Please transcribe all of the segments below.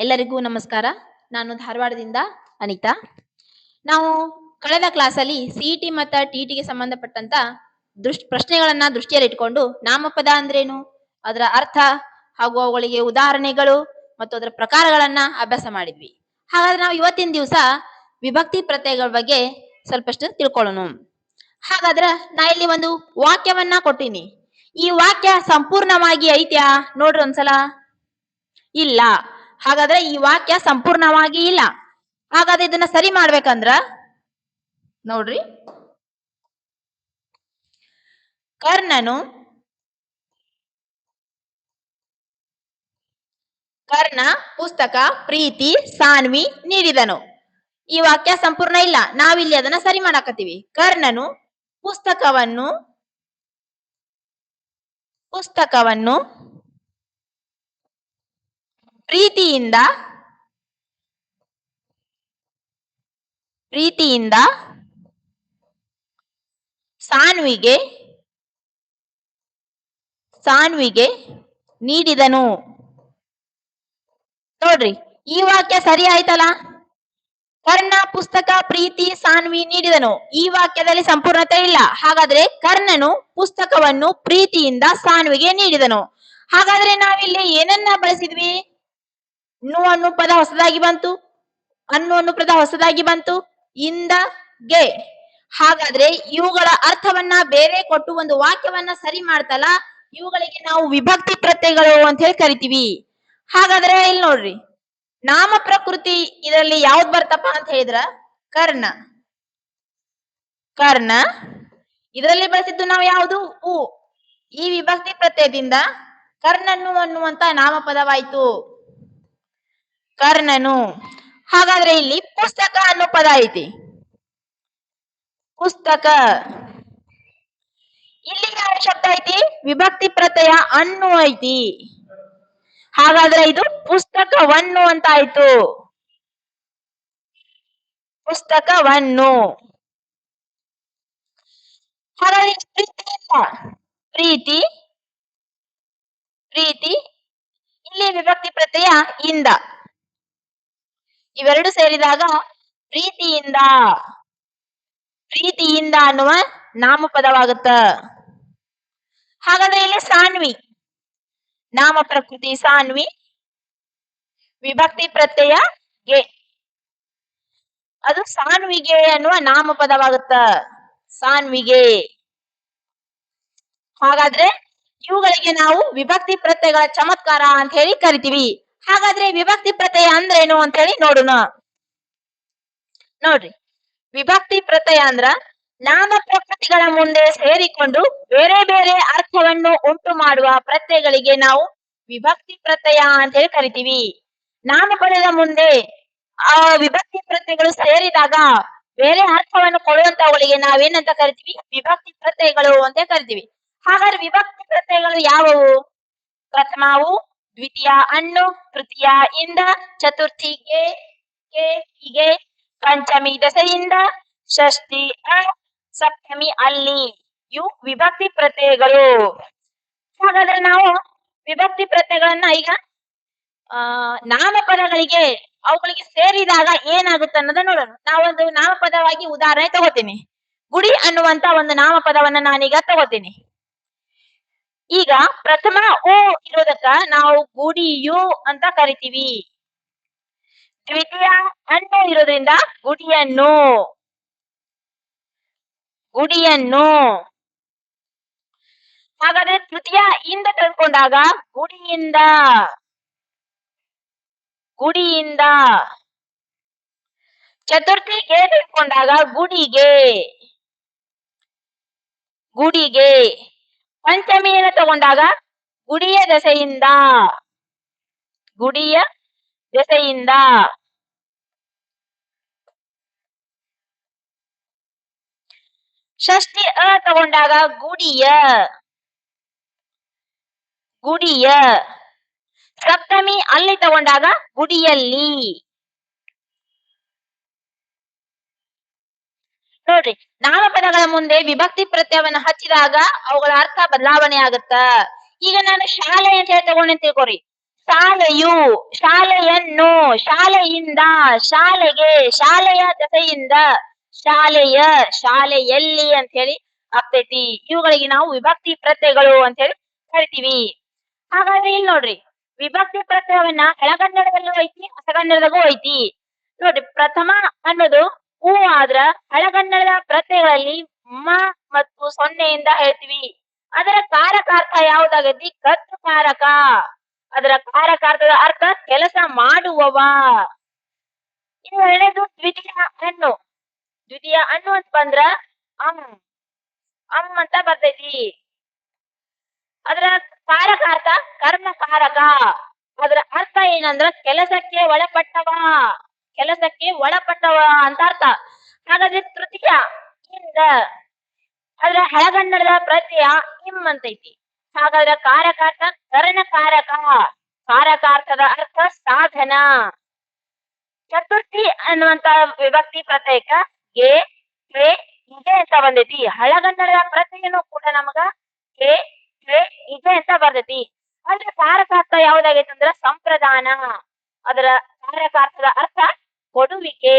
ಎಲ್ಲರಿಗೂ ನಮಸ್ಕಾರ. ನಾನು ಧಾರವಾಡದಿಂದ ಅನಿತಾ. ನಾವು ಕಳೆದ ಕ್ಲಾಸಲ್ಲಿ ಸಿಇಟಿ ಮತ್ತು ಟಿಟಿಗೆ ಸಂಬಂಧಪಟ್ಟಂತ ದೃಶ್ ಪ್ರಶ್ನೆಗಳನ್ನ ದೃಷ್ಟಿಯಲ್ಲಿಟ್ಕೊಂಡು ನಾಮಪದ ಅಂದ್ರೇನು? ಅದರ ಅರ್ಥ ಹಾಗೂ ಅವುಗಳಿಗೆ ಉದಾಹರಣೆಗಳು ಮತ್ತು ಅದರ ಪ್ರಕಾರಗಳನ್ನ ಅಭ್ಯಾಸ ಮಾಡಿದ್ವಿ. ಹಾಗಾದ್ರೆ ನಾವು ಇವತ್ತಿನ ದಿವಸ ವಿಭಕ್ತಿ ಪ್ರತ್ಯಯಗಳ ಬಗ್ಗೆ ಸ್ವಲ್ಪಷ್ಟು ತಿಳ್ಕೊಳ್ಳೋಣ. ಹಾಗಾದ್ರೆ ನಾ ಇಲ್ಲಿ ಒಂದು ವಾಕ್ಯವನ್ನ ಕೊಟ್ಟಿನಿ. ಈ ವಾಕ್ಯ ಸಂಪೂರ್ಣವಾಗಿ ಐತ್ಯಾ? ನೋಡ್ರಿ ಒಂದ್ಸಲ. ಇಲ್ಲ. ಹಾಗಾದ್ರೆ ಈ ವಾಕ್ಯ ಸಂಪೂರ್ಣವಾಗಿ ಇಲ್ಲ. ಹಾಗಾದ್ರೆ ಇದನ್ನ ಸರಿ ಮಾಡ್ಬೇಕಂದ್ರ, ನೋಡ್ರಿ. ಕರ್ಣನು, ಕರ್ಣ, ಪುಸ್ತಕ, ಪ್ರೀತಿ, ಸಾನ್ವಿ ನೀಡಿದನು. ಈ ವಾಕ್ಯ ಸಂಪೂರ್ಣ ಇಲ್ಲ. ನಾವಿಲ್ಲಿ ಅದನ್ನ ಸರಿ ಮಾಡಾಕತ್ತೀವಿ. ಕರ್ಣನು, ಪುಸ್ತಕವನ್ನು ಪುಸ್ತಕವನ್ನು ಪ್ರೀತಿಯಿಂದ ಪ್ರೀತಿಯಿಂದ ಸಾನ್ವಿಗೆ ಸಾನ್ವಿಗೆ ನೀಡಿದನು. ನೋಡ್ರಿ, ಈ ವಾಕ್ಯ ಸರಿ ಆಯ್ತಲ್ಲ? ಕರ್ಣ ಪುಸ್ತಕ ಪ್ರೀತಿ ಸಾನ್ವಿ ನೀಡಿದನು. ಈ ವಾಕ್ಯದಲ್ಲಿ ಸಂಪೂರ್ಣತೆ ಇಲ್ಲ. ಹಾಗಾದ್ರೆ ಕರ್ಣನು ಪುಸ್ತಕವನ್ನು ಪ್ರೀತಿಯಿಂದ ಸಾನ್ವಿಗೆ ನೀಡಿದನು. ಹಾಗಾದ್ರೆ ನಾವಿಲ್ಲಿ ಏನನ್ನ ಬಳಸಿದ್ವಿ? ನು ಅನ್ನೋ ಪದ ಹೊಸದಾಗಿ ಬಂತು. ಅನ್ನು ಅನ್ನೋ ಪದ ಹೊಸದಾಗಿ ಬಂತು. ಇಂದ ಗೆ. ಹಾಗಾದ್ರೆ ಇವುಗಳ ಅರ್ಥವನ್ನ ಬೇರೆ ಕೊಟ್ಟು ಒಂದು ವಾಕ್ಯವನ್ನ ಸರಿ ಮಾಡ್ತಲ್ಲ, ಇವುಗಳಿಗೆ ನಾವು ವಿಭಕ್ತಿ ಪ್ರತ್ಯಯಗಳು ಅಂತ ಹೇಳಿ ಕರಿತೀವಿ. ಹಾಗಾದ್ರೆ ಇಲ್ಲಿ ನೋಡ್ರಿ. ನಾಮ ಪ್ರಕೃತಿ ಇದರಲ್ಲಿ ಯಾವ್ದು ಬರ್ತಪ್ಪ ಅಂತ ಹೇಳಿದ್ರ? ಕರ್ಣ. ಕರ್ಣ. ಇದರಲ್ಲಿ ಬಳಸಿದ್ದು ನಾವು ಯಾವುದು? ಉ. ಈ ವಿಭಕ್ತಿ ಪ್ರತ್ಯಯದಿಂದ ಕರ್ಣನ್ನು ಅನ್ನುವಂತ ನಾಮಪದವಾಯ್ತು. ಕರ್ಣನು? ಹಾಗಾದ್ರೆ ಇಲ್ಲಿ ಪುಸ್ತಕ ಅನ್ನೋ ಪದ ಐತಿ. ಪುಸ್ತಕ. ಇಲ್ಲಿ ಯಾವ ಶಬ್ದ ಐತಿ? ವಿಭಕ್ತಿ ಪ್ರತ್ಯಯ ಅನ್ನು ಐತಿ. ಹಾಗಾದ್ರೆ ಇದು ಪುಸ್ತಕವನ್ನು ಅಂತ ಆಯ್ತು. ಪುಸ್ತಕವನ್ನು. ಹಾಗಾದ್ರೆ ಪ್ರೀತಿ ಪ್ರೀತಿ. ಪ್ರೀತಿ. ಇಲ್ಲಿ ವಿಭಕ್ತಿ ಪ್ರತ್ಯಯ ಇಂದ. ಇವೆರಡು ಸೇರಿದಾಗ ಪ್ರೀತಿಯಿಂದ ಪ್ರೀತಿಯಿಂದ ಅನ್ನುವ ನಾಮಪದವಾಗುತ್ತ. ಹಾಗಾದ್ರೆ ಇಲ್ಲಿ ಸಾನ್ವಿ, ನಾಮ ಪ್ರಕೃತಿ ಸಾನ್ವಿ, ವಿಭಕ್ತಿ ಪ್ರತ್ಯಯ ಗೆ. ಅದು ಸಾನ್ವಿಗೆ ಅನ್ನುವ ನಾಮಪದವಾಗುತ್ತ. ಸಾನ್ವಿಗೆ ಹಾಗಾದ್ರೆ ಇವುಗಳಿಗೆ ನಾವು ವಿಭಕ್ತಿ ಪ್ರತ್ಯಯಗಳ ಚಮತ್ಕಾರ ಅಂತ ಹೇಳಿ ಕರಿತೀವಿ. ಹಾಗಾದ್ರೆ ವಿಭಕ್ತಿ ಪ್ರತ್ಯಯ ಅಂದ್ರೇನು ಅಂತ ಹೇಳಿ ನೋಡೋಣ. ನೋಡ್ರಿ. ವಿಭಕ್ತಿ ಪ್ರತ್ಯಯ ಅಂದ್ರ ನಾಮ ಪ್ರಕೃತಿಗಳ ಮುಂದೆ ಸೇರಿಕೊಂಡು ಬೇರೆ ಬೇರೆ ಅರ್ಥವನ್ನು ಉಂಟು ಮಾಡುವ ಪ್ರತ್ಯಯಗಳಿಗೆ ನಾವು ವಿಭಕ್ತಿ ಪ್ರತ್ಯಯ ಅಂತ ಹೇಳಿ ಕರಿತೀವಿ ನಾಮಪದದ ಮುಂದೆ ಆ ವಿಭಕ್ತಿ ಪ್ರತ್ಯಯಗಳು ಸೇರಿದಾಗ ಬೇರೆ ಅರ್ಥವನ್ನು ಕೊಡುವಂತವುಗಳಿಗೆ ನಾವೇನಂತ ಕರಿತೀವಿ? ವಿಭಕ್ತಿ ಪ್ರತ್ಯಯಗಳು ಅಂತ ಕರಿತೀವಿ. ಹಾಗಾದ್ರೆ ವಿಭಕ್ತಿ ಪ್ರತ್ಯಯಗಳು ಯಾವುವು? ಪ್ರಥಮವು ದ್ವಿತೀಯ ಅಣ್ಣು ತೃತೀಯ ಇಂದ ಚತುರ್ಥಿಗೆ ಕೆ, ಹೀಗೆ ಪಂಚಮಿ ದಸೆಯಿಂದ ಷಷ್ಠಿ ಅ ಸಪ್ತಮಿ ಅಲ್ಲಿ ಇವು ವಿಭಕ್ತಿ ಪ್ರತ್ಯಯಗಳು. ಹಾಗಾದ್ರೆ ನಾವು ವಿಭಕ್ತಿ ಪ್ರತ್ಯಯಗಳನ್ನ ಈಗ, ಆ, ನಾಮಪದಗಳಿಗೆ ಅವುಗಳಿಗೆ ಸೇರಿದಾಗ ಏನಾಗುತ್ತೆ ಅನ್ನೋದನ್ನ ನೋಡೋಣ. ನಾವೊಂದು ನಾಮಪದವಾಗಿ ಉದಾಹರಣೆ ತಗೋತೀನಿ. ಗುಡಿ ಅನ್ನುವಂತ ಒಂದು ನಾಮಪದವನ್ನ ನಾನೀಗ ತಗೋತೀನಿ. ಈಗ ಪ್ರಥಮ ಓ ಇರೋದಕ್ಕ ನಾವು ಗುಡಿಯು ಅಂತ ಕರಿತೀವಿ. ದ್ವಿತೀಯ ಅನ್ನು ಇರೋದ್ರಿಂದ ಗುಡಿಯನ್ನು. ಗುಡಿಯನ್ನು. ಹಾಗಾದ್ರೆ ತೃತೀಯ ಇಂದ ಕಳ್ಕೊಂಡಾಗ ಗುಡಿಯಿಂದ. ಗುಡಿಯಿಂದ. ಚತುರ್ಥಿಗೆ ತೆಗೆದುಕೊಂಡಾಗ ಗುಡಿಗೆ. ಗುಡಿಗೆ. ಪಂಚಮಿಯನ್ನು ತಗೊಂಡಾಗ ಗುಡಿಯ ದಸೆಯಿಂದ ಗುಡಿಯ ದಸೆಯಿಂದ ಷಷ್ಠಿ ಅ ತಗೊಂಡಾಗ ಗುಡಿಯ ಗುಡಿಯ ಸಪ್ತಮಿ ಅಲ್ಲಿ ತಗೊಂಡಾಗ ಗುಡಿಯಲ್ಲಿ. ನೋಡ್ರಿ ನಾಮಪದಗಳ ಮುಂದೆ ವಿಭಕ್ತಿ ಪ್ರತ್ಯಯವನ್ನ ಹಚ್ಚಿದಾಗ ಅವುಗಳ ಅರ್ಥ ಬದಲಾವಣೆ ಆಗುತ್ತ? ಈಗ ನಾನು ಶಾಲೆ ಅಂತ ಹೇಳಿ ತಗೊಂಡೆ ತಿಳ್ಕೊರಿ ಶಾಲೆಯು, ಶಾಲೆಯನ್ನು, ಶಾಲೆಯಿಂದ, ಶಾಲೆಗೆ, ಶಾಲೆಯ ಜೊತೆಯಿಂದ, ಶಾಲೆಯ ಶಾಲೆಯಲ್ಲಿ ಅಂತ ಹೇಳಿ ಆಗ್ತೈತಿ ಇವುಗಳಿಗೆ ನಾವು ವಿಭಕ್ತಿ ಪ್ರತ್ಯಯಗಳು ಅಂತ ಹೇಳಿ ಕರಿತೀವಿ. ಹಾಗಾದ್ರೆ ಇಲ್ಲಿ ನೋಡ್ರಿ, ವಿಭಕ್ತಿ ಪ್ರತ್ಯಯವನ್ನ ಕೆಳಗನ್ನಡದಲ್ಲೂ ಐತಿ ಹೊಸಗನ್ನಡದಾಗೂ ಐತಿ. ನೋಡ್ರಿ, ಪ್ರಥಮ ಅನ್ನೋದು ಹೂ ಆದ್ರ ಹಳಗನ್ನಡದ ಪ್ರತ್ಯಯಗಳಲ್ಲಿ ಮ ಮತ್ತು ಸೊನ್ನೆಯಿಂದ ಹೇಳ್ತೀವಿ. ಅದರ ಕಾರಕಾರ್ಥ ಯಾವ್ದಾಗತಿ ಕತ್ತು ಕಾರಕ ಅದರ ಕಾರಕಾರ್ಥದ ಅರ್ಥ ಕೆಲಸ ಮಾಡುವವ. ಇನ್ನು ಎರಡನೇದು ದ್ವಿತೀಯ ಹಣ್ಣು. ದ್ವಿತೀಯ ಹಣ್ಣು ಅಂತ ಬಂದ್ರ ಅಮ್ ಅಮ್ ಅಂತ ಬರ್ತೈತಿ. ಅದರ ಕಾರಕಾರ್ಥ ಕರ್ಮಕಾರಕ. ಅದರ ಅರ್ಥ ಏನಂದ್ರ ಕೆಲಸಕ್ಕೆ ಒಳಪಟ್ಟವ. ಕೆಲಸಕ್ಕೆ ಒಳಪಟ್ಟವ ಅಂತ ಅರ್ಥ. ಹಾಗಾದ್ರೆ ತೃತೀಯ ಇಂದ ಆದ್ರೆ ಹಳಗನ್ನಡದ ಪ್ರತ್ಯಯ ಇಮ್ ಅಂತೈತಿ. ಹಾಗಾದ್ರೆ ಕಾರಕಾರ್ಥ, ಕರ್ಣಕಾರಕ. ಕಾರಕಾರ್ಥದ ಅರ್ಥ ಸಾಧನ. ಚತುರ್ಥಿ ಅನ್ನುವಂತ ವಿಭಕ್ತಿ ಪ್ರತ್ಯಯಕ ಎ ಕೆ ಇದೆ ಅಂತ ಬಂದೈತಿ. ಹಳಗನ್ನಡದ ಪ್ರತ್ಯಯನು ಕೂಡ ನಮಗ ಕೆ ಕೆ ಇದೆ ಅಂತ ಬರ್ತೈತಿ. ಅಂದ್ರೆ ಕಾರಕಾರ್ಥ ಯಾವ್ದಾಗೈತಿ ಅಂದ್ರ ಸಂಪ್ರದಾನ. ಅದರ ಕಾರಕಾರ್ಥದ ಅರ್ಥ ಕೊಡುವಿಕೆ.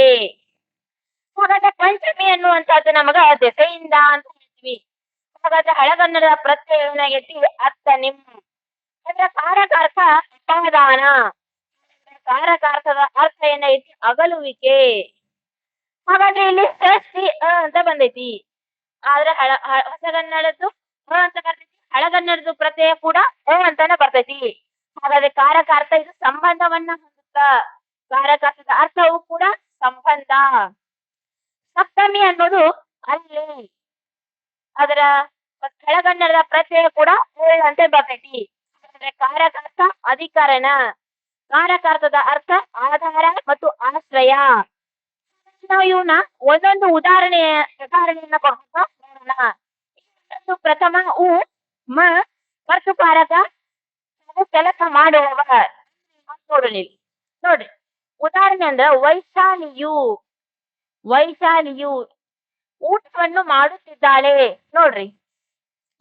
ಹಾಗಾದ್ರೆ ಪಂಚಮಿ ಅನ್ನುವಂತದ್ದು ನಮಗ ದೆಸೆಯಿಂದ ಅಂತ ಹೇಳ್ತೀವಿ. ಹಾಗಾದ್ರೆ ಹಳಗನ್ನಡದ ಪ್ರತ್ಯಯವನ್ನ ಎತ್ತಿವಿ ಅತ್ತ ನಿಮ್. ಅಂದ್ರೆ ಕಾರಕಾರ್ಥ ಅಪಾದಾನ. ಕಾರಕಾರ್ಥದ ಅರ್ಥ ಏನೈತಿ ಅಗಲುವಿಕೆ. ಹಾಗಾದ್ರೆ ಇಲ್ಲಿ ಸೃಷ್ಟಿ ಅಂತ ಬಂದೈತಿ. ಆದ್ರೆ ಹಳ ಹೊಸಗನ್ನಡದ್ದು ಅಂತ ಬರ್ತೈತಿ. ಹಳಗನ್ನಡದ್ದು ಪ್ರತ್ಯಯ ಕೂಡ ಅಂತಾನೆ ಬರ್ತೈತಿ. ಹಾಗಾದ್ರೆ ಕಾರಕಾರ್ಥ ಇದು ಸಂಬಂಧವನ್ನ ಹೊಂದುತ್ತ. ಕಾರಕಾರ್ಥದ ಅರ್ಥವು ಕೂಡ ಸಂಬಂಧ. ಸಪ್ತಮಿ ಅನ್ನೋದು ಅಲ್ಲಿ. ಅದರ ಕೆಳಗನ್ನಡದ ಪ್ರತ್ಯಯ ಕೂಡ ಹೇಳಂತೆ ಬರ್ತೈತಿ. ಅಂದ್ರೆ ಕಾರಕಾರ್ಥ ಅಧಿಕರಣ. ಕಾರಕಾರ್ಥದ ಅರ್ಥ ಆಧಾರ ಮತ್ತು ಆಶ್ರಯ. ನಾವು ಇವನ್ನ ಒಂದೊಂದು ಉದಾಹರಣೆಯ ಉದಾಹರಣೆಯನ್ನ ಒಂದು ಪ್ರಥಮ ಉ ಮ ಕರ್ತುಕಾರಕ ಕೆಲಸ ಮಾಡುವವ. ಇಲ್ಲಿ ನೋಡ್ರಿ. ಉದಾಹರಣೆ ಅಂದ್ರ ವೈಶಾಲಿಯು ವೈಶಾಲಿಯು ಊಟವನ್ನು ಮಾಡುತ್ತಿದ್ದಾಳೆ. ನೋಡ್ರಿ.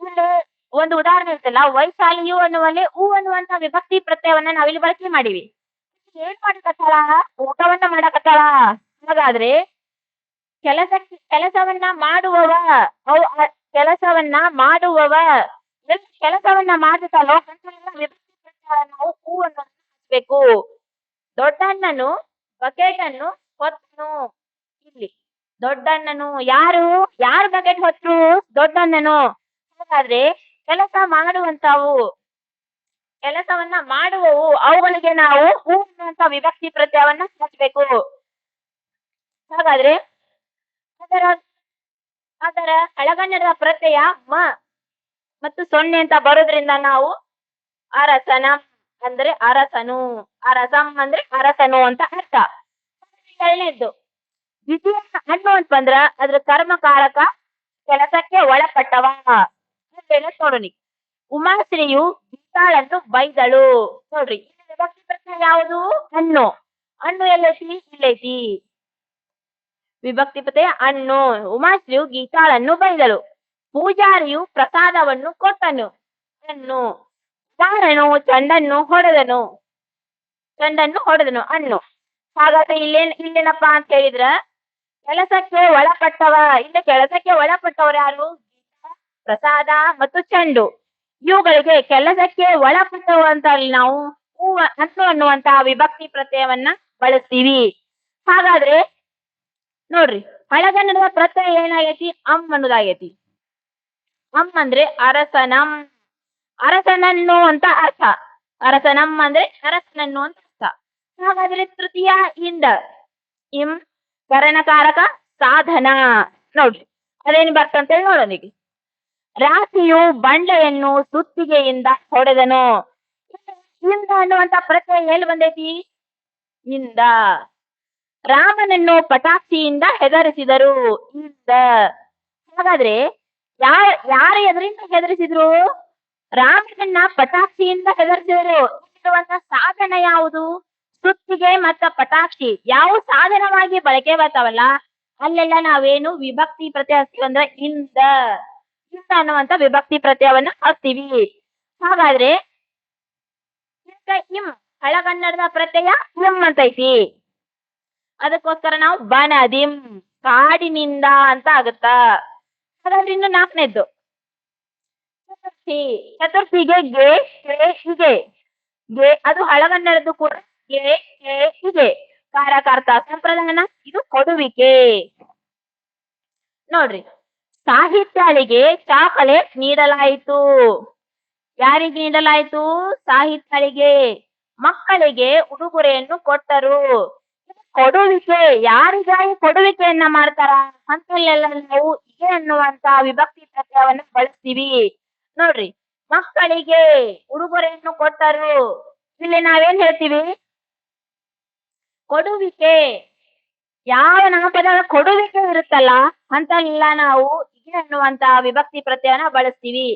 ಇಲ್ಲಿ ಒಂದು ಉದಾಹರಣೆ ಇರ್ತಲ್ಲ, ವೈಶಾಲಿಯು ಅನ್ನುವಲ್ಲಿ ಹೂ ಅನ್ನುವಂತ ವಿಭಕ್ತಿ ಪ್ರತ್ಯಯವನ್ನ ನಾವಿಲ್ಲಿ ಬಳಕೆ ಮಾಡಿವಿ. ಏನ್ ಮಾಡಕತ್ತಾಳ? ಊಟವನ್ನ ಮಾಡಕತ್ತಾಳ. ಹಾಗಾದ್ರೆ ಕೆಲಸ ಕೆಲಸವನ್ನ ಮಾಡುವವ ಕೆಲಸವನ್ನ ಮಾಡುವವ ಕೆಲಸವನ್ನ ಪ್ರತ್ಯಯ ನಾವು ಹೂ ಅನ್ನು ಹಚ್ಬೇಕು ದೊಡ್ಡಣ್ಣನು ಬಕೆಟ್ ಅನ್ನು ಹೊತ್ತನು ಇಲ್ಲಿ ದೊಡ್ಡಣ್ಣನು ಯಾರು? ಯಾರು ಬಕೆಟ್ ಹೊತ್ತು ದೊಡ್ಡಣ್ಣನು. ಹಾಗಾದ್ರೆ ಕೆಲಸ ಮಾಡುವಂತವು ಕೆಲಸವನ್ನ ಮಾಡುವವು ಅವುಗಳಿಗೆ ನಾವು ಹೂ ಅನ್ನುವಂತ ವಿಭಕ್ತಿ ಪ್ರತ್ಯಯವನ್ನ ಹಚ್ಚಬೇಕು ಹಾಗಾದ್ರೆ ಅದರ ಅದರ ಹಳಗನ್ನಡದ ಪ್ರತ್ಯಯ ಮ ಮತ್ತು ಸೊನ್ನೆ ಅಂತ ಬರೋದ್ರಿಂದ ನಾವು ಅರಸನ ಅಂದ್ರೆ ಅರಸನು, ಅರಸಂ ಅಂದ್ರೆ ಅರಸನು ಅಂತ ಅರ್ಥ. ಎರಡನೇದ್ದು ದ್ವಿತೀಯ ಹಣ್ಣು ಅಂತ ಬಂದ್ರ ಅದ್ರ ಕರ್ಮಕಾರಕ ಕೆಲಸಕ್ಕೆ ಒಳಪಟ್ಟವ ನೋಡೋಣಿ ಉಮಾಶ್ರೀಯು ಗೀತಾಳನ್ನು ಬೈದಳು. ನೋಡ್ರಿ ವಿಭಕ್ತಿ ಪ್ರಶ್ನೆ ಯಾವುದು? ಹಣ್ಣು ಹಣ್ಣು ಎಲ್ಲೈತಿ? ಇಲ್ಲೈತಿ. ವಿಭಕ್ತಿ ಪ್ರತ್ಯಯ ಹಣ್ಣು ಉಮಾಶ್ರೀಯು ಗೀತಾಳನ್ನು ಬೈದಳು. ಪೂಜಾರಿಯು ಪ್ರಸಾದವನ್ನು ಕೊಟ್ಟನು. ಹಣ್ಣು ಯಾರನು ಚಂಡನ್ನು ಹೊಡೆದನು. ಚಂಡನ್ನು ಹೊಡೆದನು. ಅಣ್ಣು. ಹಾಗಾದ್ರೆ ಇಲ್ಲೇನ್ ಇಲ್ಲೇನಪ್ಪಾ ಅಂತ ಹೇಳಿದ್ರ ಕೆಲಸಕ್ಕೆ ಒಳಪಟ್ಟವ ಇಲ್ಲಿ, ಕೆಲಸಕ್ಕೆ ಒಳಪಟ್ಟವರು ಯಾರು? ಪ್ರಸಾದ ಮತ್ತು ಚೆಂಡು. ಇವುಗಳಿಗೆ ಕೆಲಸಕ್ಕೆ ಒಳಪಟ್ಟವ ಅಂತ ನಾವು ಹೂವ ಹಣ್ಣು ಅನ್ನುವಂತಹ ವಿಭಕ್ತಿ ಪ್ರತ್ಯಯವನ್ನ ಬಳಸ್ತೀವಿ. ಹಾಗಾದ್ರೆ ನೋಡ್ರಿ ಹಳಗನ್ನಡದ ಪ್ರತ್ಯಯ ಏನಾಗೈತಿ? ಅಮ್ ಅನ್ನೋದಾಗೈತಿ. ಅಮ್ ಅಂದ್ರೆ ಅರಸನಂ ಅರಸನನ್ನು ಅಂತ ಅರ್ಥ. ಅರಸನಂ ಅಂದ್ರೆ ಅರಸನನ್ನು ಅಂತ ಅರ್ಥ. ಹಾಗಾದ್ರೆ ತೃತೀಯ ಇಂದ ಇಂ ಕರಣಕಾರಕ ಸಾಧನ. ನೋಡ್ರಿ, ಅದೇನು ಬರ್ತಂತೇಳಿ ನೋಡೋಣ ಈಗ. ರಾಶಿಯು ಬಂಡೆಯನ್ನು ಸುತ್ತಿಗೆಯಿಂದ ಹೊಡೆದನು. ಇಂದ ಅನ್ನುವಂತ ಪ್ರತ್ಯಯ ಎಲ್ಲಿ ಬಂದೈತಿ? ಇಂದ. ರಾಮನನ್ನು ಪಟಾಕ್ಷಿಯಿಂದ ಹೆದರಿಸಿದರು. ಇಂದ. ಹಾಗಾದ್ರೆ ಯಾರ ಯಾರ ಎದುರಿಂದ ಹೆದರಿಸಿದ್ರು? ರಾಮನನ್ನ ಪಟಾಕ್ಷಿಯಿಂದ ಹೆದರಿಸಿದರು. ಸಾಧನ ಯಾವುದು? ಸುತ್ತಿಗೆ ಮತ್ತ ಪಟಾಕ್ಷಿ ಯಾವ ಸಾಧನವಾಗಿ ಬಳಕೆ ಬರ್ತಾವಲ್ಲ? ಅಲ್ಲೆಲ್ಲ ನಾವೇನು ವಿಭಕ್ತಿ ಪ್ರತ್ಯಯ ಹಚ್ತೀವಿ ಅಂದ್ರೆ ಇಂದ ಇಂದ ಅನ್ನುವಂತ ವಿಭಕ್ತಿ ಪ್ರತ್ಯಯವನ್ನ ಹಚ್ತೀವಿ ಹಾಗಾದ್ರೆ ಇಂ, ಹಳಗನ್ನಡದ ಪ್ರತ್ಯಯ ಇಂ ಅಂತ ಐತಿ ಅದಕ್ಕೋಸ್ಕರ ನಾವು ಬನದಿಂ, ಕಾಡಿನಿಂದ ಅಂತ ಆಗುತ್ತ? ಹಾಗಾದ್ರೆ ಇನ್ನು ನಾಲ್ಕನೇದ್ದು. ಚತುರ್ಥಿ ಚತುರ್ಥಿಗೆ ಗೆ, ಕೆ ಹೀಗೆ ಗೆ, ಅದು ಹಳಗನ್ನಡದ್ದು ಕೂಡ ಗೆ, ಕೆ ಹೀಗೆ ಕಾರಕಾರ್ತ ಸಂಪ್ರದಾಯನ ಇದು ಕೊಡುವಿಕೆ. ನೋಡ್ರಿ ಸಾಹಿತ್ಯಾಳಿಗೆ ಚಾಕಲೇಟ್ ನೀಡಲಾಯಿತು. ಯಾರಿಗೆ ನೀಡಲಾಯಿತು? ಸಾಹಿತ್ಯಾಳಿಗೆ ಮಕ್ಕಳಿಗೆ ಉಡುಗೊರೆಯನ್ನು ಕೊಟ್ಟರು. ಕೊಡುವಿಕೆ, ಯಾರಿಗಾಗಿ ಕೊಡುವಿಕೆಯನ್ನ ಮಾಡ್ತಾರ? ಅಂತಲ್ಲೆಲ್ಲ ನಾವು ಇದೆ ಅನ್ನುವಂತ ವಿಭಕ್ತಿ ಪ್ರತ್ಯಯವನ್ನ ಬಳಸ್ತೀವಿ. ನೋಡ್ರಿ, ಮಕ್ಕಳಿಗೆ ಉಡುಗೊರೆಯನ್ನು ಕೊಟ್ಟರು. ಇಲ್ಲಿ ನಾವೇನ್ ಹೇಳ್ತೀವಿ? ಕೊಡುವಿಕೆ. ಯಾವ ನಾಮಪದ ಕೊಡುವಿಕೆ ಇರುತ್ತಲ್ಲ ಅಂತ ಇಲ್ಲ ನಾವು ಇದೆ ಅನ್ನುವಂತ ವಿಭಕ್ತಿ ಪ್ರತ್ಯಯನ ಬಳಸ್ತೀವಿ.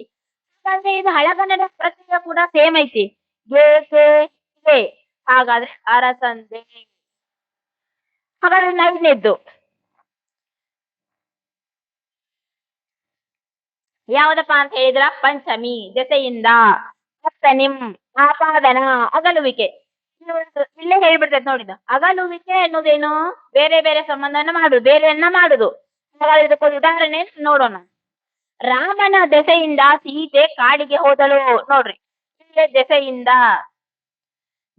ಹಾಗಾದ್ರೆ ಇದು ಹಳಗನ್ನಡ ಪ್ರತ್ಯಯ ಕೂಡ ಸೇಮ್ ಐತಿ. ಹಾಗಾದ್ರೆ ಅರಸಂದೆ. ಹಾಗಾದ್ರೆ ನೈದನೇದ್ದು ಯಾವ್ದಪ್ಪ ಅಂತ ಹೇಳಿದ್ರ? ಪಂಚಮಿ, ದೆಸೆಯಿಂದ ನಿಮ್ ಆಪಾದನ, ಅಗಲುವಿಕೆ. ಇಲ್ಲೇ ಹೇಳ್ಬಿಡ್ತೈತೆ ನೋಡಿದ ಅಗಲುವಿಕೆ ಅನ್ನೋದೇನು? ಬೇರೆ ಬೇರೆ ಸಂಬಂಧನ ಮಾಡುದು, ಬೇರೆಯನ್ನ ಮಾಡುದು. ಉದಾಹರಣೆ ನೋಡೋಣ. ರಾಮನ ದೆಸೆಯಿಂದ ಸೀತೆ ಕಾಡಿಗೆ ಹೋದಳು ನೋಡ್ರಿ. ದೆಸೆಯಿಂದ,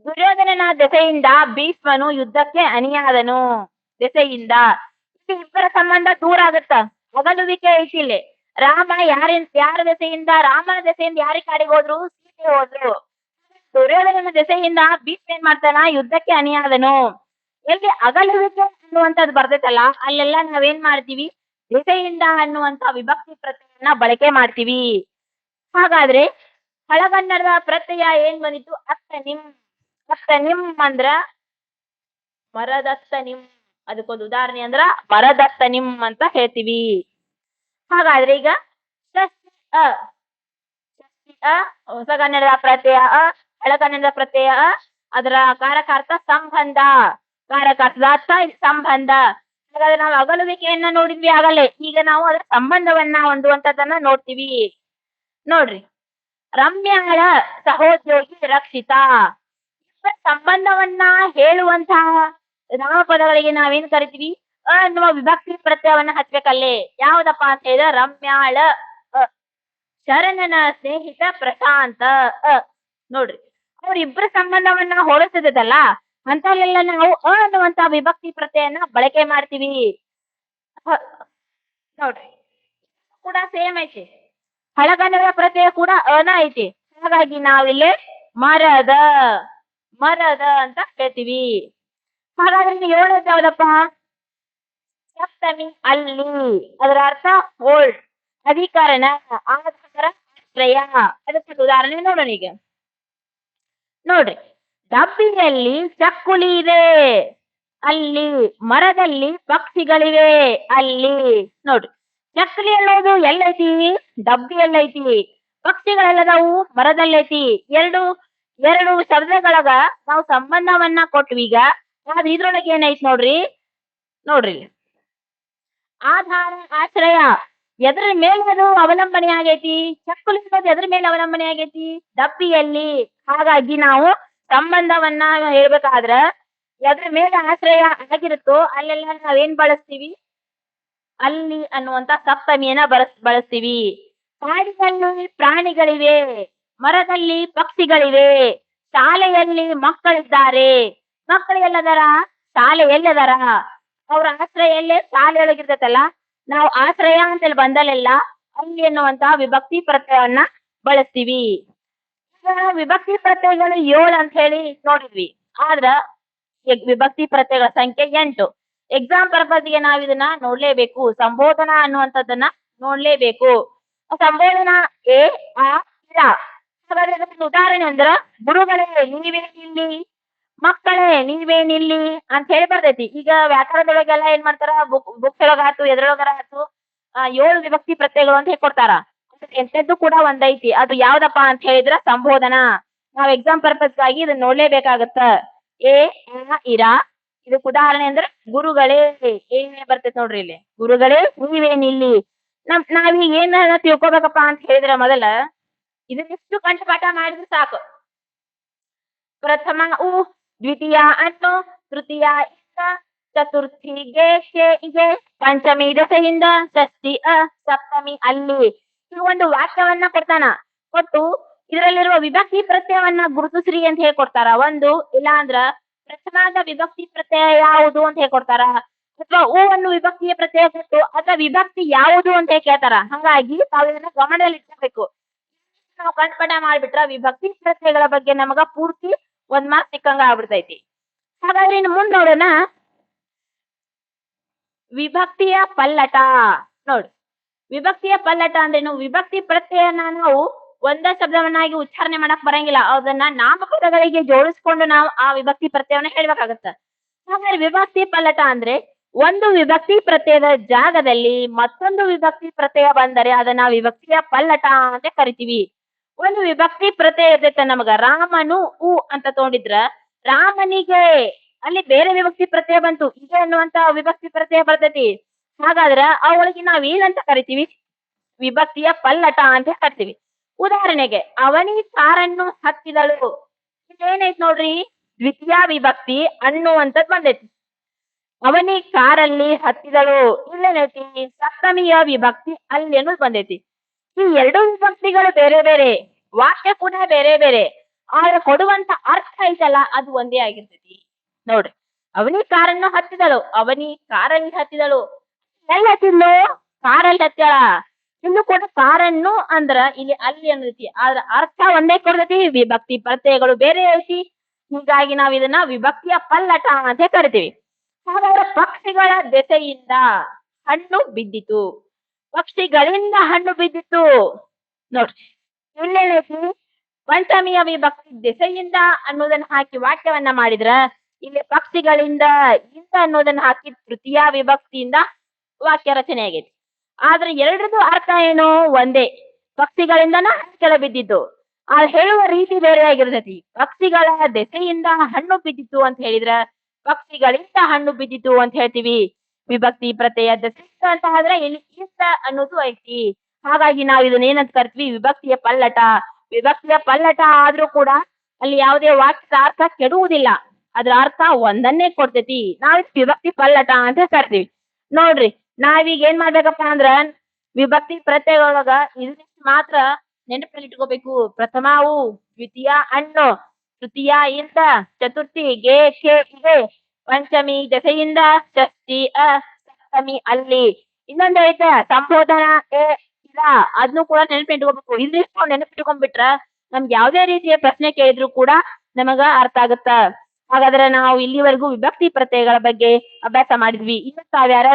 ದುರ್ಯೋಧನನ ದೆಸೆಯಿಂದ ಭೀಷ್ಮನು ಯುದ್ಧಕ್ಕೆ ಅನಿಯಾದನು ದೆಸೆಯಿಂದ ಇಬ್ಬರ ಸಂಬಂಧ ದೂರ ಆಗತ್ತ? ಅಗಲುವಿಕೆ ಐತಿ ಇಲ್ಲಿ. ರಾಮ ಯಾರಿನ್ ಯಾರ ದೆಸೆಯಿಂದ, ರಾಮನ ದೆಸೆಯಿಂದ ಯಾರಿಗೆ ಕಾಡಿಗೆ ಹೋದ್ರು? ಸೀತೆ ಹೋದ್ರು. ದುರ್ಯೋಧನನ ದೆಸೆಯಿಂದ ಭೀಷ್ಮ ಏನ್ ಮಾಡ್ತಾನ? ಯುದ್ಧಕ್ಕೆ ಅನಿಯಾದನು ಎಲ್ಲಿ ಅಗಲುವಿಕೆ ಅನ್ನುವಂಥದ್ದು ಬರ್ದೈತಲ್ಲ ಅಲ್ಲೆಲ್ಲ ನಾವೇನ್ ಮಾಡ್ತೀವಿ? ದೆಸೆಯಿಂದ ಅನ್ನುವಂತ ವಿಭಕ್ತಿ ಪ್ರತ್ಯಯನ್ನ ಬಳಕೆ ಮಾಡ್ತೀವಿ. ಹಾಗಾದ್ರೆ ಹಳಗನ್ನಡದ ಪ್ರತ್ಯಯ ಏನ್ ಬಂದಿತ್ತು? ಅತ್ತ ನಿಮ್ ಅತ್ತ ನಿಮ್ ಅಂದ್ರ ಮರದತ್ತ ನಿಮ್ ಅದಕ್ಕೊಂದು ಉದಾಹರಣೆ ಅಂದ್ರ ಮರದತ್ತ ನಿಮ್ ಅಂತ ಹೇಳ್ತೀವಿ. ಹಾಗಾದ್ರೆ ಈಗ ಅ. ಅ ಹೊಸಗನ್ನಡದ ಪ್ರತ್ಯಯ ಅ ಹಳಗನ್ನಡದ ಪ್ರತ್ಯಯ ಅ, ಅದರ ಕಾರಕಾರ್ಥ ಸಂಬಂಧ. ಕಾರಕಾರ್ಥದ ಅರ್ಥ ಸಂಬಂಧ. ಹಾಗಾದ್ರೆ ನಾವು ಅಗಲುವಿಕೆಯನ್ನ ನೋಡಿದ್ವಿ ಆಗಲೇ. ಈಗ ನಾವು ಅದರ ಸಂಬಂಧವನ್ನ ಹೊಂದುವಂತದನ್ನ ನೋಡ್ತೀವಿ. ನೋಡ್ರಿ. ರಮ್ಯಾಳ ಸಹೋದ್ಯೋಗಿ ರಕ್ಷಿತ. ಸಂಬಂಧವನ್ನ ಹೇಳುವಂತಹ ನಾಮಪದಗಳಿಗೆ ನಾವೇನ್ ಕರಿತೀವಿ? ಅನ್ನುವ ವಿಭಕ್ತಿ ಪ್ರತ್ಯಯವನ್ನ ಹಚ್ಬೇಕಲ್ಲಿ. ಯಾವ್ದಪ್ಪ ಅಂತ ಹೇಳಿದ್ರೆ, ರಮ್ಯಾಳ ಶರಣನ ಸ್ನೇಹಿತ ಪ್ರಶಾಂತ, ಅ, ನೋಡ್ರಿ. ಅವ್ರಿಬ್ರ ಸಂಬಂಧವನ್ನ ಹೋಲಿಸಿದ್ದಲ್ಲ ಅಂತಲ್ಲೆಲ್ಲ ನಾವು ಅ ಅನ್ನುವಂತ ವಿಭಕ್ತಿ ಪ್ರತ್ಯಯನ ಬಳಕೆ ಮಾಡ್ತೀವಿ. ನೋಡ್ರಿ. ಕೂಡ ಸೇಮ್ ಐತಿ. ಹಳಗನ್ನಡ ಪ್ರತ್ಯಯ ಕೂಡ ಅನ ಐತಿ. ಹಾಗಾಗಿ ನಾವಿಲ್ಲಿ ಮರದ ಮರದ ಅಂತ ಹೇಳ್ತೀವಿ. ಹಾಗಾದ್ರೆ ಹೇಳೋದ್ ಯಾವ್ದಪ್ಪ? ಸಪ್ತಮಿ ಅಲ್ಲಿ ಅದರ ಅರ್ಥ ಓಲ್ಡ್. ಅಧಿಕಾರನ ಆಧಾರ ಶ್ರೇಯ ಅದಕ್ಕೆ ಉದಾಹರಣೆ ನೋಡೋಣ ಈಗ. ನೋಡ್ರಿ. ಡಬ್ಬಿಯಲ್ಲಿ ಚಕ್ಕುಲಿ ಇದೆ. ಅಲ್ಲಿ ಮರದಲ್ಲಿ ಪಕ್ಷಿಗಳಿವೆ. ಅಲ್ಲಿ ನೋಡ್ರಿ. ಚಕ್ಕಲಿ ಅನ್ನೋದು ಎಲ್ಲೈತಿ? ಡಬ್ಬಿ ಎಲ್ಲೈತಿ ಪಕ್ಷಿಗಳೆಲ್ಲದಾವು ಮರದಲ್ಲೈತಿ. ಎರಡು ಎರಡು ಶಬ್ದಗಳಗ ನಾವು ಸಂಬಂಧವನ್ನ ಕೊಟ್ವಿ ಈಗ. ಆದ್ರೆ ಇದ್ರೊಳಗೆ ಏನೈತಿ ನೋಡ್ರಿ? ನೋಡ್ರಿ. ಆಧಾರ ಆಶ್ರಯ. ಎದ್ರ ಮೇಲೆ ಅದು ಅವಲಂಬನೆ ಆಗೈತಿ. ಚಕ್ಕುಲಿ ಅನ್ನೋದು ಎದ್ರ ಮೇಲೆ ಅವಲಂಬನೆ ಆಗೈತಿ. ಡಬ್ಬಿಯಲ್ಲಿ ಹಾಗಾಗಿ ನಾವು ಸಂಬಂಧವನ್ನ ಹೇಳ್ಬೇಕಾದ್ರ ಎದ್ರ ಮೇಲೆ ಆಶ್ರಯ ಆಗಿರುತ್ತೋ ಅಲ್ಲೆಲ್ಲ ನಾವೇನ್ ಬಳಸ್ತೀವಿ? ಅಲ್ಲಿ ಅನ್ನುವಂತ ಸಪ್ತಮಿಯನ್ನ ಬಳಸ್ ಬಳಸ್ತೀವಿ. ಕಾಡಿನಲ್ಲಿ ಪ್ರಾಣಿಗಳಿವೆ. ಮರದಲ್ಲಿ ಪಕ್ಷಿಗಳಿವೆ. ಶಾಲೆಯಲ್ಲಿ ಮಕ್ಕಳಿದ್ದಾರೆ. ಮಕ್ಕಳು ಎಲ್ಲದರ? ಶಾಲೆ ಎಲ್ಲದಾರ? ಅವ್ರ ಆಶ್ರಯ ಎಲ್ಲೇ ಒಳಗಿರ್ತೈತಲ್ಲ ನಾವು ಆಶ್ರಯ ಅಂತೇಳಿ ಬಂದಲ್ಲೆಲ್ಲ ಅಲ್ಲಿ ಅನ್ನುವಂತ ವಿಭಕ್ತಿ ಪ್ರತ್ಯಯವನ್ನ ಬಳಸ್ತೀವಿ. ವಿಭಕ್ತಿ ಪ್ರತ್ಯಯಗಳು ಏಳು ಅಂತ ಹೇಳಿ ನೋಡಿದ್ವಿ. ಆದ್ರ ವಿಭಕ್ತಿ ಪ್ರತ್ಯಯಗಳ ಸಂಖ್ಯೆ ಎಂಟು. ಎಕ್ಸಾಮ್ ಪರ್ಪಸ್ಗೆ ನಾವ್ ಇದನ್ನ ನೋಡ್ಲೇಬೇಕು. ಸಂಬೋಧನಾ ಅನ್ನುವಂಥದ್ದನ್ನ ನೋಡ್ಲೇಬೇಕು. ಸಂಬೋಧನಾ ಎ, ಆ ಹಾಗಾದ್ರೆ ಉದಾಹರಣೆ ಅಂದ್ರ, ಗುರುಗಳೇ, ನೀವೇ ಇಲ್ಲಿ ಮಕ್ಕಳೇ ನೀವೇ ನಿಲ್ಲಿ ಅಂತ ಹೇಳಿ ಬರ್ತೈತಿ ಈಗ ವ್ಯಾಕರಣದೊಳಗೆಲ್ಲ ಏನ್ ಮಾಡ್ತಾರ? ಬುಕ್ ಬುಕ್ಸ್ ಒಳಗ ಆತು ಎದ್ರೊಳಗರ ಆತು ಏಳು ವಿಭಕ್ತಿ ಪ್ರತ್ಯಯಗಳು ಅಂತ ಹೇಳ್ಕೊಡ್ತಾರ. ಕೊಡ್ತಾರ ಎಂಟದ್ದು ಕೂಡ ಒಂದೈತಿ. ಅದು ಯಾವ್ದಪ್ಪ ಅಂತ ಹೇಳಿದ್ರ ಸಂಬೋಧನ. ನಾವ್ ಎಕ್ಸಾಮ್ ಪರ್ಪಸ್ಗಾಗಿ ಇದನ್ನ ನೋಡ್ಲೇಬೇಕಾಗತ್ತ. ಎ ಇರಾ. ಇದಕ್ ಉದಾಹರಣೆ ಅಂದ್ರೆ ಗುರುಗಳೇ. ಏನೇ ಬರ್ತೈತಿ ನೋಡ್ರಿ ಇಲ್ಲಿ? ಗುರುಗಳೇ ನೀವೇನಿಲ್ಲಿ ನಮ್ ನಾವೀಗ ಏನ ತಿಳ್ಕೊಬೇಕಪ್ಪ ಅಂತ ಹೇಳಿದ್ರ ಮೊದಲ ಇದನ್ನಿಷ್ಟು ಕಂಠಪಾಠ ಮಾಡಿದ್ರೆ ಸಾಕು. ಪ್ರಥಮ ಉ ದ್ವಿತೀಯ ಅನ್ನು, ತೃತೀಯ ಇಂದ ಚತುರ್ಥಿಗೆ ಶೇಗೆ ಪಂಚಮಿ ದಸೆಯಿಂದ ಷಷ್ಠಿ, ಅ, ಸಪ್ತಮಿ ಅಲ್ಲಿ. ಈ ಒಂದು ವಾಕ್ಯವನ್ನ ಕೊಡ್ತಾನ. ಕೊಟ್ಟು ಇದರಲ್ಲಿರುವ ವಿಭಕ್ತಿ ಪ್ರತ್ಯಯವನ್ನ ಗುರುತಿಸ್ರಿ ಅಂತ ಹೇಳ್ಕೊಡ್ತಾರ ಒಂದು ಇಲ್ಲಾಂದ್ರ ಪ್ರಥಮಾದ ವಿಭಕ್ತಿ ಪ್ರತ್ಯಯ ಯಾವುದು ಅಂತ ಹೇಳ್ಕೊಡ್ತಾರ ಅಥವಾ ಓ ವಿಭಕ್ತಿಯ ಪ್ರತ್ಯಯ ಕೊಟ್ಟು ಅಥವಾ ವಿಭಕ್ತಿ ಯಾವುದು ಅಂತ ಕೇಳ್ತಾರ. ಹಂಗಾಗಿ ತಾವು ಇದನ್ನ ಗಮನದಲ್ಲಿ ಇಟ್ಕೋಬೇಕು ನಾವು ಕಂಠಪಾಠ ಮಾಡ್ಬಿಟ್ರ ವಿಭಕ್ತಿ ಪ್ರತ್ಯಯಗಳ ಬಗ್ಗೆ ನಮಗ ಪೂರ್ತಿ ಒಂದ್ ಮಾತ್ ಸಿಕ್ಕಂಗ ಆಗ್ಬಿಡ್ತೈತಿ. ಹಾಗಾದ್ರೆ ಇನ್ನು ಮುಂದ್ ನೋಡೋಣ. ವಿಭಕ್ತಿಯ ಪಲ್ಲಟ. ನೋಡ್. ವಿಭಕ್ತಿಯ ಪಲ್ಲಟ ಅಂದ್ರೇನು ವಿಭಕ್ತಿ ಪ್ರತ್ಯಯನ ನಾವು ಒಂದೇ ಶಬ್ದವನ್ನಾಗಿ ಉಚ್ಚಾರಣೆ ಮಾಡಕ್ ಬರಂಗಿಲ್ಲ. ಅದನ್ನ ನಾಮಪದಗಳಿಗೆ ಜೋಡಿಸ್ಕೊಂಡು ನಾವು ಆ ವಿಭಕ್ತಿ ಪ್ರತ್ಯಯವನ್ನ ಹೇಳ್ಬೇಕಾಗತ್ತ. ಹಾಗಾದ್ರೆ ವಿಭಕ್ತಿ ಪಲ್ಲಟ ಅಂದ್ರೆ ಒಂದು ವಿಭಕ್ತಿ ಪ್ರತ್ಯಯದ ಜಾಗದಲ್ಲಿ ಮತ್ತೊಂದು ವಿಭಕ್ತಿ ಪ್ರತ್ಯಯ ಬಂದರೆ ಅದನ್ನ ವಿಭಕ್ತಿಯ ಪಲ್ಲಟ ಅಂತ ಕರಿತೀವಿ. ಒಂದು ವಿಭಕ್ತಿ ಪ್ರತ್ಯಯ ಇರ್ತೈತೆ ನಮಗ ರಾಮನು ಉ ಅಂತ ತಗೊಂಡಿದ್ರ, ರಾಮನಿಗೆ ಅಲ್ಲಿ ಬೇರೆ ವಿಭಕ್ತಿ ಪ್ರತ್ಯಯ ಬಂತು. ಇದೆ ಅನ್ನುವಂತ ವಿಭಕ್ತಿ ಪ್ರತ್ಯಯ ಬರ್ತೈತಿ. ಹಾಗಾದ್ರ ಅವಳಿಗೆ ನಾವ್ ಏನಂತ ಕರಿತೀವಿ? ವಿಭಕ್ತಿಯ ಪಲ್ಲಟ ಅಂತ ಕರಿತೀವಿ. ಉದಾಹರಣೆಗೆ, ಅವನಿ ಸಾರನ್ನು ಹತ್ತಿದಳು. ಇದೇನೈತ್ ನೋಡ್ರಿ? ದ್ವಿತೀಯ ವಿಭಕ್ತಿ ಅನ್ನುವಂಥದ್ ಬಂದೈತಿ. ಅವನಿ ಕಾರಲ್ಲಿ ಹತ್ತಿದಳು. ಇಲ್ಲೇನೈತಿ? ಸಪ್ತಮಿಯ ವಿಭಕ್ತಿ ಅಲ್ಲಿ ಅನ್ನೋದು ಬಂದೈತಿ. ಈ ಎರಡು ವಿಭಕ್ತಿಗಳು ಬೇರೆ ಬೇರೆ, ವಾಕ್ಯ ಕೂಡ ಬೇರೆ ಬೇರೆ, ಆದ್ರೆ ಕೊಡುವಂತ ಅರ್ಥ ಐತಲ್ಲ, ಅದು ಒಂದೇ ಆಗಿರ್ತೈತಿ. ನೋಡ್ರಿ, ಅವನಿ ಕಾರನ್ನು ಹತ್ತಿದಳು, ಅವನಿ ಕಾರಲ್ಲಿ ಹತ್ತಿದಳು. ಎಲ್ಲ ತಿನ್ನು ಕಾರಲ್ಲಿ ಹತ್ತಾಳ ಇನ್ನು ಕೂಡ ಕಾರನ್ನು ಅಂದ್ರ ಇಲ್ಲಿ ಅಲ್ಲಿ ಅನ್ನೈತಿ ಆದ್ರ ಅರ್ಥ ಒಂದೇ ಕೊಡ್ತೈತಿ, ವಿಭಕ್ತಿ ಪ್ರತ್ಯಯಗಳು ಬೇರೆ ಐತಿ. ಹೀಗಾಗಿ ನಾವ್ ಇದನ್ನ ವಿಭಕ್ತಿಯ ಪಲ್ಲಟ ಅಂತ ಕರಿತೀವಿ. ಹಾಗಾದ್ರೆ ಪಕ್ಷಿಗಳ ದೆಸೆಯಿಂದ ಹಣ್ಣು ಬಿದ್ದಿತು. ಪಕ್ಷಿಗಳಿಂದ ಹಣ್ಣು ಬಿದ್ದಿತ್ತು. ನೋಡ್ರಿ ಇಲ್ಲೇನೈತಿ ಪಂಚಮಿಯ ವಿಭಕ್ತಿ ದೆಸೆಯಿಂದ ಅನ್ನೋದನ್ನ ಹಾಕಿ ವಾಕ್ಯವನ್ನ ಮಾಡಿದ್ರ, ಇಲ್ಲಿ ಪಕ್ಷಿಗಳಿಂದ ಇಂದ ಅನ್ನೋದನ್ನ ಹಾಕಿ ತೃತೀಯ ವಿಭಕ್ತಿಯಿಂದ ವಾಕ್ಯ ರಚನೆ ಆಗೈತಿ. ಆದ್ರೆ ಎರಡರದು ಅರ್ಥ ಏನು? ಒಂದೇ, ಪಕ್ಷಿಗಳಿಂದನ ಕೆಳ ಬಿದ್ದಿದ್ದು. ಆ ಹೇಳುವ ರೀತಿ ಬೇರೆ ಆಗಿರ್ತೈತಿ. ಪಕ್ಷಿಗಳ ದೆಸೆಯಿಂದ ಹಣ್ಣು ಬಿದ್ದಿತ್ತು ಅಂತ ಹೇಳಿದ್ರ, ಪಕ್ಷಿಗಳಿಂದ ಹಣ್ಣು ಬಿದ್ದಿತ್ತು ಅಂತ ಹೇಳ್ತೀವಿ. ವಿಭಕ್ತಿ ಪ್ರತ್ಯಯ ದಶಿಷ್ಟ ಅಂತ ಆದ್ರೆ ಇಂದ ಅನ್ನೋದು ಐತಿ. ಹಾಗಾಗಿ ನಾವು ಇದನ್ನ ಏನಂತ ಕರಿತೀವಿ? ವಿಭಕ್ತಿಯ ಪಲ್ಲಟ. ವಿಭಕ್ತಿಯ ಪಲ್ಲಟ ಆದ್ರೂ ಕೂಡ ಅಲ್ಲಿ ಯಾವುದೇ ವಾಕ್ಯದ ಅರ್ಥ ಕೆಡುವುದಿಲ್ಲ. ಅದ್ರ ಅರ್ಥ ಒಂದನ್ನೇ ಕೊಡ್ತೈತಿ. ನಾವ್ ವಿಭಕ್ತಿ ಪಲ್ಲಟ ಅಂತ ಕರಿತೀವಿ. ನೋಡ್ರಿ, ನಾವೀಗ ಏನ್ ಮಾಡ್ಬೇಕಪ್ಪ ಅಂದ್ರ ವಿಭಕ್ತಿ ಪ್ರತ್ಯಯದೊಳಗ ಇದನ್ನ ಮಾತ್ರ ನೆನಪಲ್ಲಿ ಇಟ್ಕೋಬೇಕು. ಪ್ರಥಮವು ದ್ವಿತೀಯ, ಅಣ್ಣು. ತೃತೀಯ ಇಂದ ಚತುರ್ಥಿ ಗೆ, ಕೆ ಇದೆ ಪಂಚಮಿ ದಶೆಯಿಂದ ಷಷ್ಠಿ, ಅ, ಸಪ್ತಮಿ ಅಲ್ಲಿ. ಇನ್ನೊಂದ್ ಐತೆ, ಸಂಬೋಧನ ಎ ಇಲ್ಲ ಅದನ್ನು ಕೂಡ ನೆನಪಿಟ್ಕೋಬೇಕು. ಇದಿಷ್ಟು ನೆನಪಿಟ್ಕೊಂಡ್ಬಿಟ್ರ ನಮ್ಗೆ ಯಾವ್ದೇ ರೀತಿಯ ಪ್ರಶ್ನೆ ಕೇಳಿದ್ರು ಕೂಡ ನಮಗ ಅರ್ಥ ಆಗತ್ತ? ಹಾಗಾದ್ರೆ ನಾವು ಇಲ್ಲಿವರೆಗೂ ವಿಭಕ್ತಿ ಪ್ರತ್ಯಯಗಳ ಬಗ್ಗೆ ಅಭ್ಯಾಸ ಮಾಡಿದ್ವಿ. ಇನ್ನು ತಾವ್ ಯಾರ್ಯಾರು